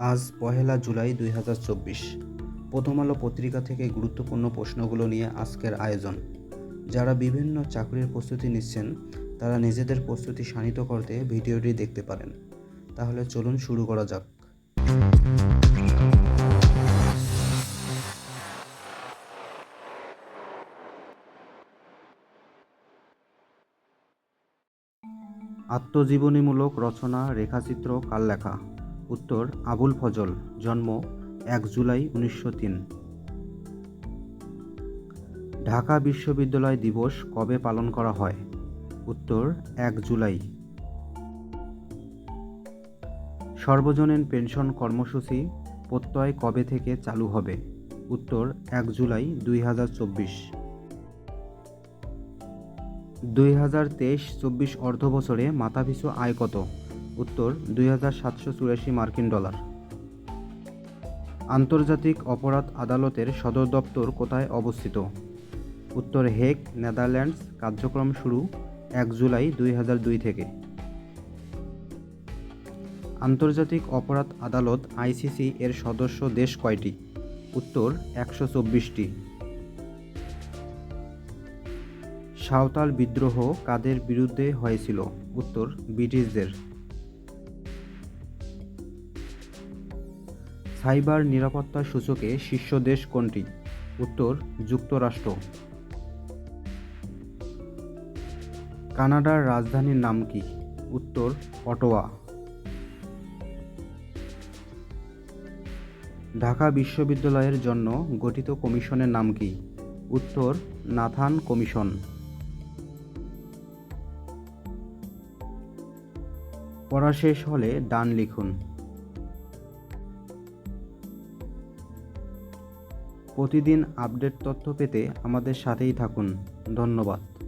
আজ পহেলা জুলাই দুই হাজার চব্বিশ। প্রথম আলো পত্রিকা থেকে গুরুত্বপূর্ণ প্রশ্নগুলো নিয়ে আজকের আয়োজন। যারা বিভিন্ন চাকরির প্রস্তুতি নিচ্ছেন, তারা নিজেদের প্রস্তুতি শানিত করতে ভিডিওটি দেখতে পারেন। তাহলে চলুন শুরু করা যাক। আত্মজীবনীমূলক রচনা, রেখাচিত্র কার লেখা উত্তর, আবুল ফজল, জন্ম এক জুলাই উনিশশো তিন। ঢাকা বিশ্ববিদ্যালয় দিবস কবে পালন করা হয়? উত্তর, এক জুলাই। সর্বজনীন পেনশন কর্মসূচি প্রত্যয় কবে থেকে চালু হবে? উত্তর, এক জুলাই দুই হাজার চব্বিশ। দুই হাজার তেইশ চব্বিশ অর্ধ বছরে মাথাপিছু আয় কত? উত্তর দুই হাজার সাতশো চুরাশি মার্কিন ডলার। আন্তর্জাতিক অপরাধ আদালতের সদর দপ্তর কোথায় অবস্থিত? উত্তর হেগ, নেদারল্যান্ডস, কার্যক্রম শুরু এক জুলাই দুই হাজার দুই থেকে। আন্তর্জাতিক অপরাধ আদালত আইসিসি এর সদস্য দেশ কয়টি? উত্তর একশো চব্বিশটি। সাঁওতাল বিদ্রোহ কাদের বিরুদ্ধে হয়েছিল? উত্তর ব্রিটিশদের। সাইবার নিরাপত্তা সূচকে শীর্ষ দেশ কোনটি? উত্তর, যুক্তরাষ্ট্র। কানাডার রাজধানীর নাম কি? উত্তর, অটোয়া। ঢাকা বিশ্ববিদ্যালয়ের জন্য গঠিত কমিশনের নাম কি? উত্তর, নাথান কমিশন। পড়া শেষ হলে ডান লিখুন। প্রতিদিন আপডেট তথ্য পেতে আমাদের সাথেই থাকুন। ধন্যবাদ।